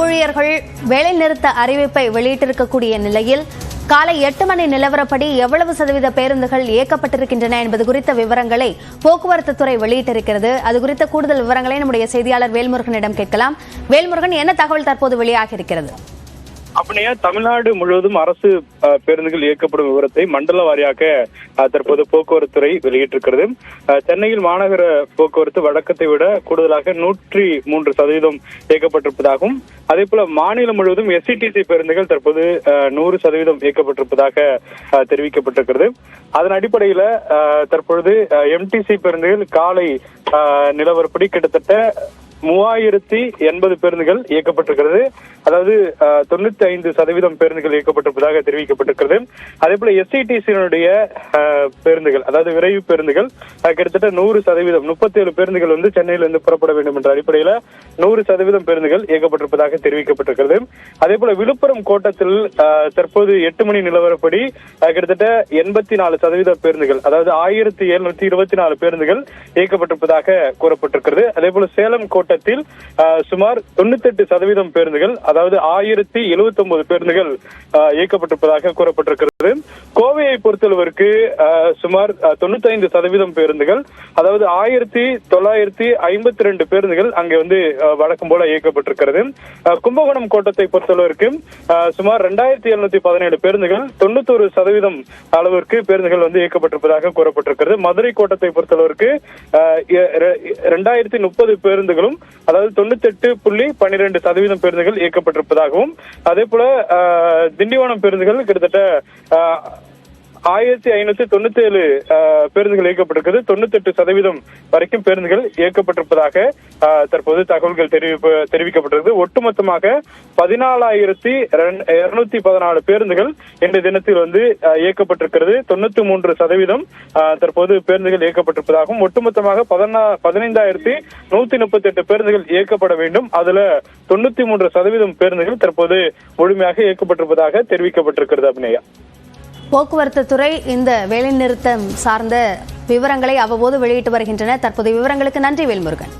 ஊழியர்கள் வேலைநிறுத்த அறிவிப்பை வெளியிட்டிருக்கக்கூடிய நிலையில் காலை எட்டு மணி நிலவரப்படி எவ்வளவு சதவீத பேருந்துகள் இயக்கப்பட்டிருக்கின்றன என்பது குறித்த விவரங்களை போக்குவரத்து துறை வெளியிட்டிருக்கிறது. அது குறித்த கூடுதல் விவரங்களை நம்முடைய செய்தியாளர் வேல்முருகனிடம் கேட்கலாம். வேல்முருகன் என்ன தகவல் தற்போது வெளியாகி இருக்கிறது அப்படின்னா தமிழ்நாடு முழுவதும் அரசு அஹ், பேருந்துகள் இயக்கப்படும் விவரத்தை மண்டல வாரியாக அஹ், தற்போது போக்குவரத்து துறை வெளியிட்டிருக்கிறது. அஹ், சென்னையில் மாநகர போக்குவரத்து வழக்கத்தை விட கூடுதலாக நூற்றி மூன்று சதவீதம் இயக்கப்பட்டிருப்பதாகவும் அதே போல மாநிலம் முழுவதும் எஸ்சிடிசி பேருந்துகள் தற்போது நூறு சதவீதம் இயக்கப்பட்டிருப்பதாக அஹ், தெரிவிக்கப்பட்டிருக்கிறது. அதன் அடிப்படையில அஹ், தற்பொழுது எம்டிசி பேருந்துகள் காலை நிலவரப்படி கிட்டத்தட்ட மூவாயிரத்தி எண்பது பேருந்துகள் இயக்கப்பட்டிருக்கிறது. அதாவது தொண்ணூத்தி ஐந்து சதவீதம் பேருந்துகள் இயக்கப்பட்டிருப்பதாக தெரிவிக்கப்பட்டிருக்கிறது. அதே போல எஸ்ஐடிசியினுடைய பேருந்துகள் அதாவது விரைவு பேருந்துகள் கிட்டத்தட்ட நூறு சதவீதம் முப்பத்தி ஏழு பேருந்துகள் வந்து சென்னையிலிருந்து புறப்பட வேண்டும் என்ற அடிப்படையில நூறு சதவீதம் பேருந்துகள் இயக்கப்பட்டிருப்பதாக தெரிவிக்கப்பட்டிருக்கிறது. அதே போல விழுப்புரம் கோட்டத்தில் தற்போது எட்டு மணி நிலவரப்படி கிட்டத்தட்ட எண்பத்தி நாலு சதவீத பேருந்துகள் அதாவது ஆயிரத்தி எழுநூத்தி இருபத்தி நாலு பேருந்துகள் இயக்கப்பட்டிருப்பதாக கூறப்பட்டிருக்கிறது. அதே போல சேலம் கோட்டை மாவட்டத்தில் சுமார் தொண்ணூத்தெட்டு சதவீதம் பேருந்துகள் அதாவது ஆயிரத்தி எழுபத்தி ஒன்பது பேருந்துகள் இயக்கப்பட்டிருப்பதாக கூறப்பட்டிருக்கிறது. கோவையை பொறுத்தளவிற்கு சுமார் தொண்ணூத்தி ஐந்து சதவீதம் பேருந்துகள் அதாவது ஆயிரத்தி தொள்ளாயிரத்தி ஐம்பத்தி ரெண்டு பேருந்துகள் அங்கே வந்து வழக்கம் போல இயக்கப்பட்டிருக்கிறது. கும்பகோணம் கோட்டத்தை பொறுத்தளவிற்கு சுமார் ரெண்டாயிரத்தி எழுநூத்தி பதினேழு பேருந்துகள் தொண்ணூத்தொரு சதவீதம் அளவிற்கு பேருந்துகள் வந்து இயக்கப்பட்டிருப்பதாக கூறப்பட்டிருக்கிறது. மதுரை கோட்டத்தை பொறுத்தளவிற்கு ரெண்டாயிரத்தி முப்பது பேருந்துகளும் அதாவது தொண்ணூத்தி எட்டு புள்ளி பன்னிரெண்டு சதவீதம் பேருந்துகள் இயக்கப்பட்டிருப்பதாகவும் அதே போல திண்டிவனம் பேருந்துகள் கிட்டத்தட்ட ஆயிரத்தி ஐநூத்தி தொண்ணூத்தி ஏழு பேருந்துகள் இயக்கப்பட்டிருக்கிறது தொண்ணூத்தி எட்டு சதவீதம் வரைக்கும் பேருந்துகள் இயக்கப்பட்டிருப்பதாக அஹ், தற்போது தகவல்கள் தெரிவிப்பு தெரிவிக்கப்பட்டிருக்கு ஒட்டுமொத்தமாக பதினாலாயிரத்தி இருநூத்தி பதினாலு பேருந்துகள் இன்றைய தினத்தில் வந்து அஹ், இயக்கப்பட்டிருக்கிறது. தொண்ணூத்தி மூன்று சதவீதம் அஹ், தற்போது பேருந்துகள் இயக்கப்பட்டிருப்பதாகவும் ஒட்டுமொத்தமாக பதினா பதினைந்தாயிரத்தி நூத்தி முப்பத்தி எட்டு பேருந்துகள் இயக்கப்பட வேண்டும். அதுல தொண்ணூத்தி மூன்று சதவீதம் பேருந்துகள் தற்போது முழுமையாக இயக்கப்பட்டிருப்பதாக தெரிவிக்கப்பட்டிருக்கிறது அபிநயா. போக்குவரத்து துறை இந்த வேலைநிறுத்தம் சார்ந்த விவரங்களை அவ்வப்போது வெளியிட்டு வருகின்றன. தற்போதைய விவரங்களுக்கு நன்றி வேல்முருகன்.